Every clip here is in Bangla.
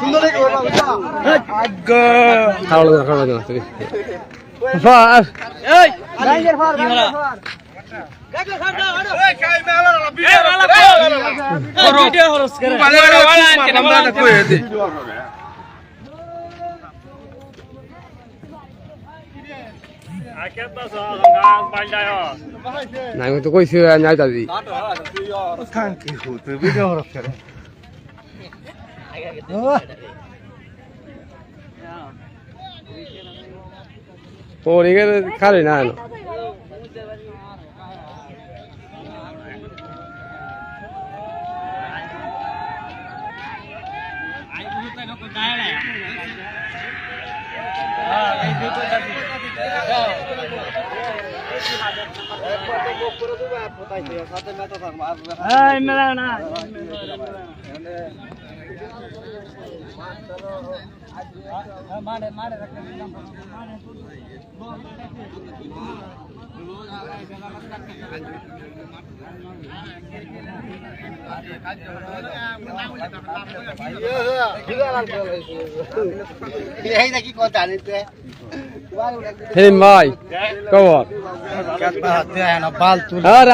ধরেছি খাওয়া দাওয়া খাওয়া দাওয়া তুমি ফার এই কি হলো ভিডিও হরস করে না আমি তো কইছি নাই দাদি পরে গেলে খালি না না এই মেলা না সেলিম ভাই খবর হ্যাঁ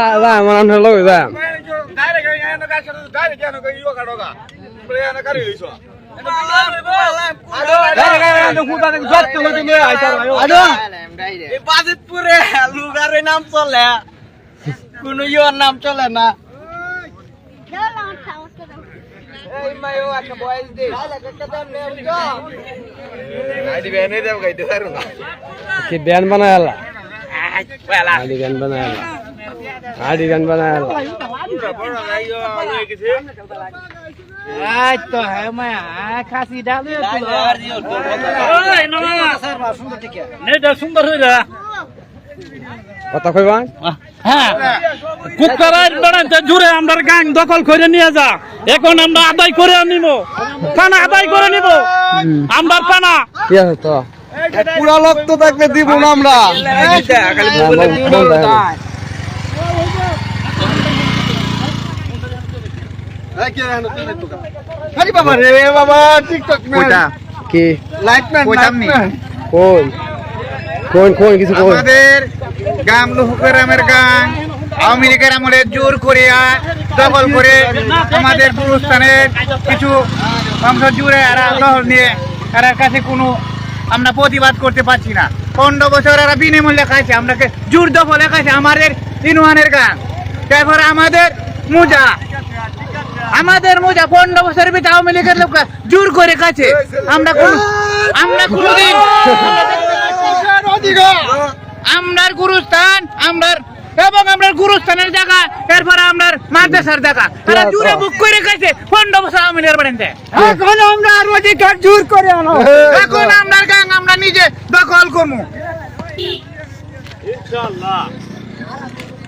বাজিতপুরে লুগারে নাম চলে। কোন ইয়োর নাম চলে না। নে। কি ব্যান বানায় গান বানায় আডি গান বানায় আলা আই তো হ্যাঁ মায়া খাসি ডালে নেটা সুন্দর হয়ে যা। কথা কইবা হ্যাঁ জুড়ে আমরা গাং দখল করে নিয়ে যা। এখন আমরা আদায় করে নিব পানা আদায় করে নিব। আমরা পানা। কি আছে তো? পুরা লোক তো থাকবে দিব না আমরা। আরে বাবা রে বাবা টিকটক কি? লাইটম্যান লাইটম্যান কোন? কোন কোন কিছু কোন? আমাদের গাম লোহগ্রামের গাং আওয়ামী লীগের আমলে জোর করিয়া দখল করে আমাদের গুরুস্থানের কিছু অংশ জুড়ে এরা দখল নিয়ে এরার কাছে কোনো আমরা প্রতিবাদ করতে পারছি না। পনেরো বছর এরা বিনামূল্যে খাইছে আমরা জোর দখলে খাইছে আমাদের ইনওয়ানের গান তারপর আমাদের মোজা। আমাদের মোজা পনেরো বছরের ভিতরে আওয়ামী লীগের লোক জোর করে কাছে। আমরা কোন আমরা কোনোদিন আমরার গুরুস্থান আমরার এবং আমরার গুরুস্থানের জায়গা। এরপরে আমরার মাদ্রাসার জায়গা। তারা জুড়ে বুক করে গেছে পনেরো বছর আওয়ামী লীগের বাড়িতে। এখন আমরা আর অধিকার জোর করে আনো। এখন আমরার গাং আমরা নিজে দখল করব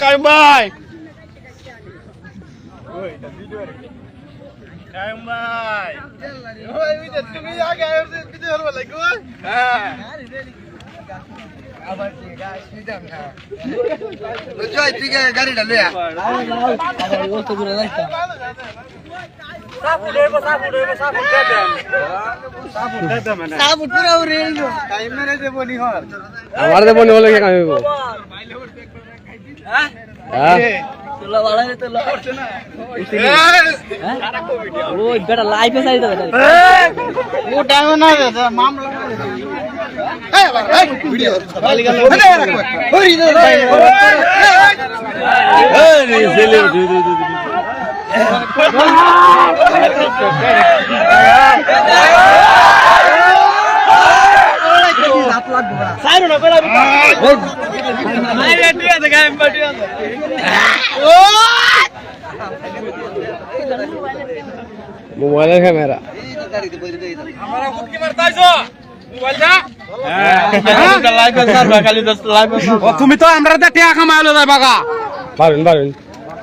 কাইম ভাই কাইম ভাই তুমি আগে ভিডিও হ্যাঁ গাড়িটা লইয়া আমার দেবো হলে কি কামিব হ্যাঁ ওই বেটা লাইফে চাই দেবে ওটাও না মামলা মোবাইলের ক্যামেরা। তুমি তো আমরা টিয়া কামাইলো যাই বাগা পারুন পারুন।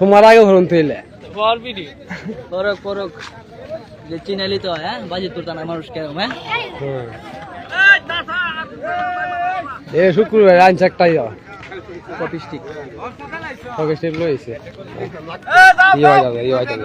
তোমার আগে ভরুন তুইলে। পরক পরক যে চিনালি তো হ্যাঁ? বাজি তুলতা না মানুষ কেরম হ্যাঁ? এ শুক্রবার আনছে একটাই যাওয়া কপি স্টিক ওকে স্টেপ লইছে? ইয়ে হয়ে যাবে ইয়ে হয়ে যাবে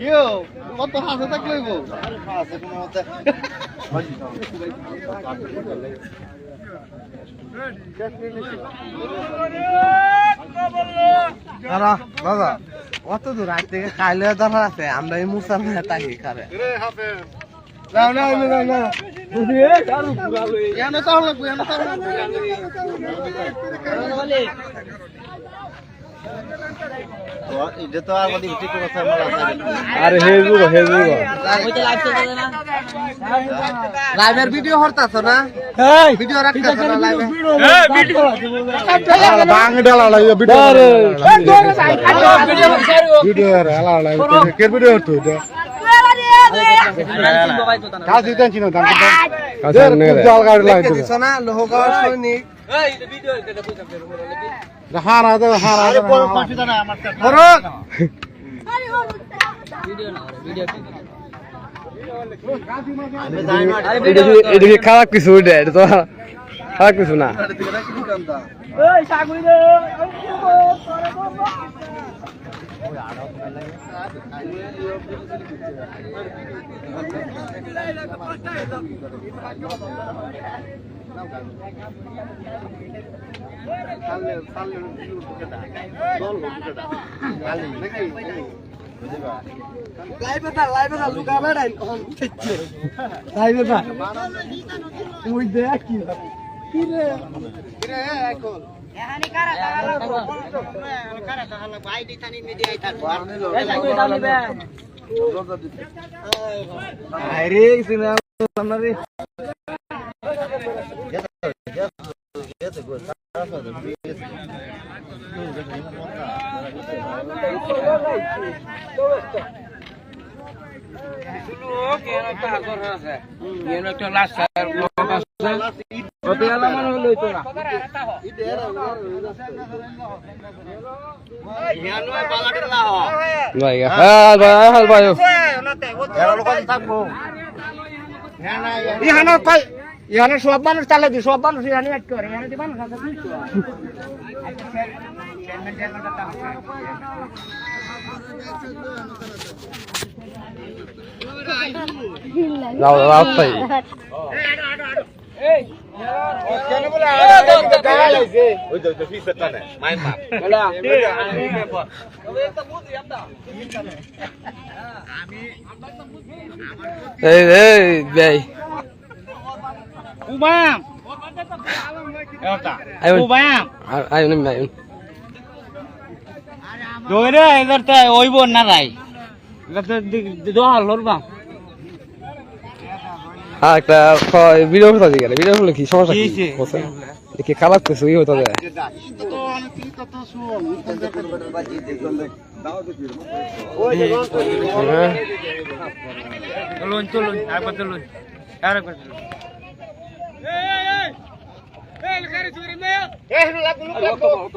ইয়ো কত হাসে থাক লইব হাসে কোনো মতে বাবা অত দূর আজ থেকে কাইলে দরকার আছে আমরা এই তাকি খাবে না লাগবো লাগবো এটা তো আর মধ্যে ঠিক কথা বলা হেজুগ হেজুগ ওইটা লাইভ চলতে না লাইভের ভিডিও হরতাছ না ভিডিও রাখতাছ লাইভে ভিডিও ভিডিও কে ভিডিও হতো এটা কাজ দিতেন চিনো দাম নে জল গাড়ি দিছ না লোহগাঁও সৈনিক হারা দে হারা দে পাঁচটা না আমার বড় ভিডিও না ভিডিও এটা কি- এটা কি খারাপ কিছু এটা এটা তো খারাপ কিছু না লাইভে দা লাইভে দা লুকা বেড়াই লাইভে দা ওই দেখ কি আরে সিনা সামনে ভাই হ্যাঁ হ্যাঁ ভাই ইহানো কই ইহানো সব মানুষ চালে দি সব মানুষ ইহানি এক করে ইহানি দি মানুষ ভাই হ্যাঁ একটা ভিডিও করতে ভিডিও করলে কি সমস্যা কি? বলছেন দেখি খারাপ কিছু ই হতে যায় চলুন চলুন একবার চলুন আরেকবার চলুন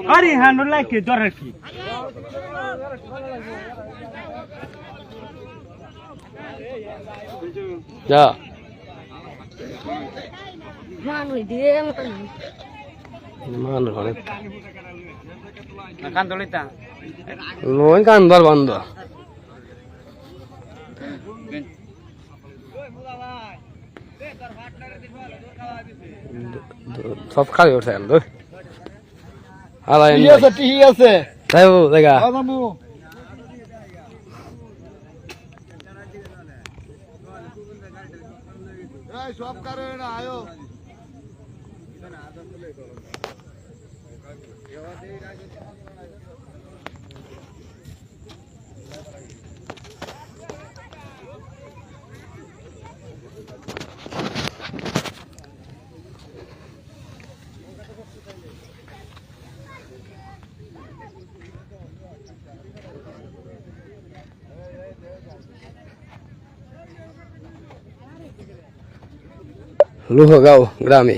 আরে হ্যান্ডল লাগে দরকার কি? কান্দর বন্ধ সব খালি উঠছে কেন তুই আলাই ঠিক আছে ঠিক আছে? তাই বাবু দেখা বাবু সব কারণে আয়ো। লুহগাঁও গ্রামে।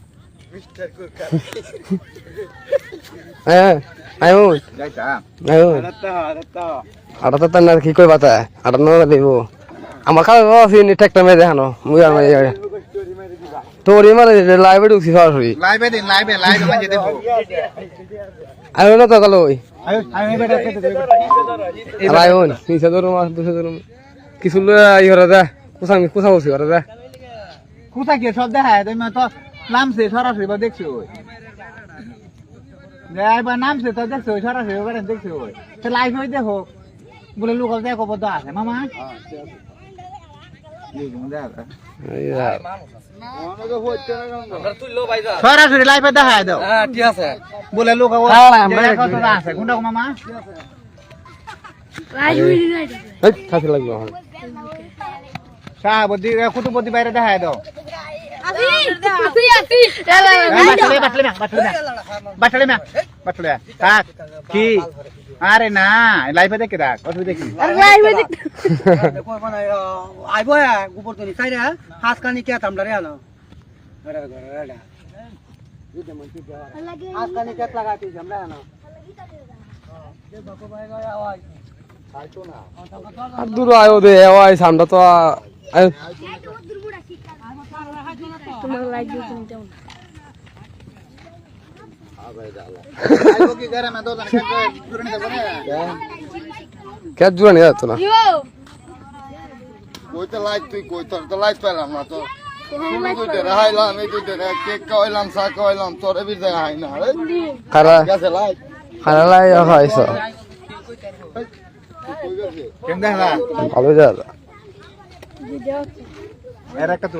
আয়ুন আয়ুন আটা তো তার কি কই বাতা আটা না দিব। আমার খাবে বাবা ফিনি ট্র্যাক্টর মেরে দেখানো। মুই আর মারি তোর মারে লাইভে ঢুকছি সরাসরি। লাইভে দিন লাইভে লাইভে মাঝে দেখো আয়ুন না তো কালো ওই আয়ুন নিচে ধরুম আর দুশো ধরুম কিছু ই করে দে কুসাং কুসা বসি করে দে কোথা কি সব দেখা তো নামছে সরাসরি বা দেখছ ওই। একবার নামছে তো দেখছ ওই সরাসরি ওখানে দেখছ ওই। তো লাইভ হয়ে দেখো বলে লোক দেখো বদ্ধ আছে। মামা? সরাসরি লাইভে দেখা দাও। ঠিক আছে। বলে লোক হ্যাঁ, আছে। কোনটা মামা? আমার। শাহাবুদ্দি বাইরে দেখা দাও। না কি আরে না লাইভে দেখে রাখ অসুবিধা কি আইব গোবর তনি চাই রে হাঁস কানি কে থামলা রে আনো হাঁস কানি কে লাগা তুই আমরা আনো আর দূর আয়ো আয় সামনে তো তোমার তুমি তেমন আইবো কি করে মে দো জন পুরনে দেব না। কে জুড়ে নিয়ে যাচ্ছ না? কইতে লাইট তুই কই তোর তো লাইট পেলাম না তো। হাইলাম এই দুইটা কেক খাওয়াইলাম চা খাওয়াইলাম তোর এবির জায়গা হাই না খারা গেছে লাইট। খারা লাই হয়েছ কেন দেখা? ভালো যা। এর একটা তো